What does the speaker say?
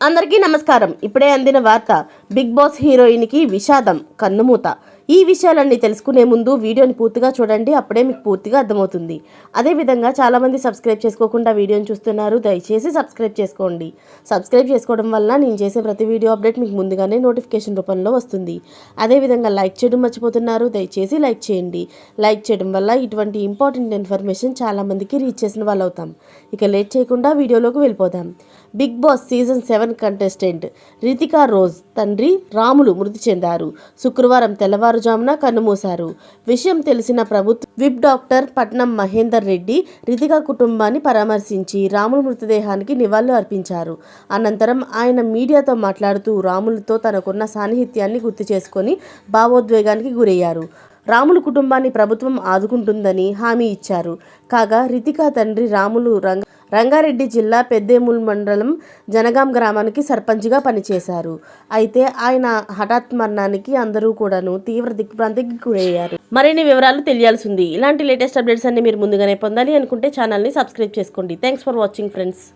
అందరికీ నమస్కారం. ఇప్పుడే అందిన వార్త బిగ్ బాస్ హీరోయిన్కి విషాదం కన్నుమూత. ఈ విషయాలన్నీ తెలుసుకునే ముందు వీడియోని పూర్తిగా చూడండి అప్పుడే మీకు పూర్తిగా అర్థమవుతుంది. అదేవిధంగా చాలామంది సబ్స్క్రైబ్ చేసుకోకుండా వీడియోని చూస్తున్నారు దయచేసి సబ్స్క్రైబ్ చేసుకోండి. సబ్స్క్రైబ్ చేసుకోవడం వల్ల నేను చేసే ప్రతి వీడియో అప్డేట్ మీకు ముందుగానే నోటిఫికేషన్ రూపంలో వస్తుంది. అదేవిధంగా లైక్ చేయడం మర్చిపోతున్నారు దయచేసి లైక్ చేయండి. లైక్ చేయడం వల్ల ఇటువంటి ఇంపార్టెంట్ ఇన్ఫర్మేషన్ చాలామందికి రీచ్ చేసిన వాళ్ళు అవుతాం ఇక లేట్ చేయకుండా వీడియోలోకి వెళ్ళిపోదాం. Bigg Boss season seven contestant Rathika Rose తండ్రి రాములు మృతి చెందారు. శుక్రవారం తెల్లవారు తెల్లవారుజామున కన్నుమూశారు. విషయం తెలిసిన ప్రభుత్వ విప్ డాక్టర్ పట్నం మహేందర్ రెడ్డి రితికా కుటుంబాన్ని పరామర్శించి రాములు మృతదేహానికి నివాళులు అర్పించారు. అనంతరం ఆయన మీడియాతో మాట్లాడుతూ రాములతో తనకున్న సాన్నిహిత్యాన్ని గుర్తు చేసుకొని భావోద్వేగానికి గురయ్యారు. రాములు కుటుంబాన్ని ప్రభుత్వం ఆదుకుంటుందని హామీ ఇచ్చారు. కాగా రితికా తండ్రి రాములు రంగ రంగారెడ్డి జిల్లా పెద్దేముల్ మండలం జనగాం గ్రామానికి సర్పంచ్గా పనిచేశారు. అయితే ఆయన హఠాత్ మరణానికి అందరూ కూడాను తీవ్ర దిగ్భ్రాంతికి గురయ్యారు. మరిన్ని వివరాలు తెలియాల్సింది. ఇలాంటి లేటెస్ట్ అప్డేట్స్ అన్ని మీరు ముందుగానే పొందాలి అనుకుంటే ఛానల్ని సబ్స్క్రైబ్ చేసుకోండి. Thanks for watching friends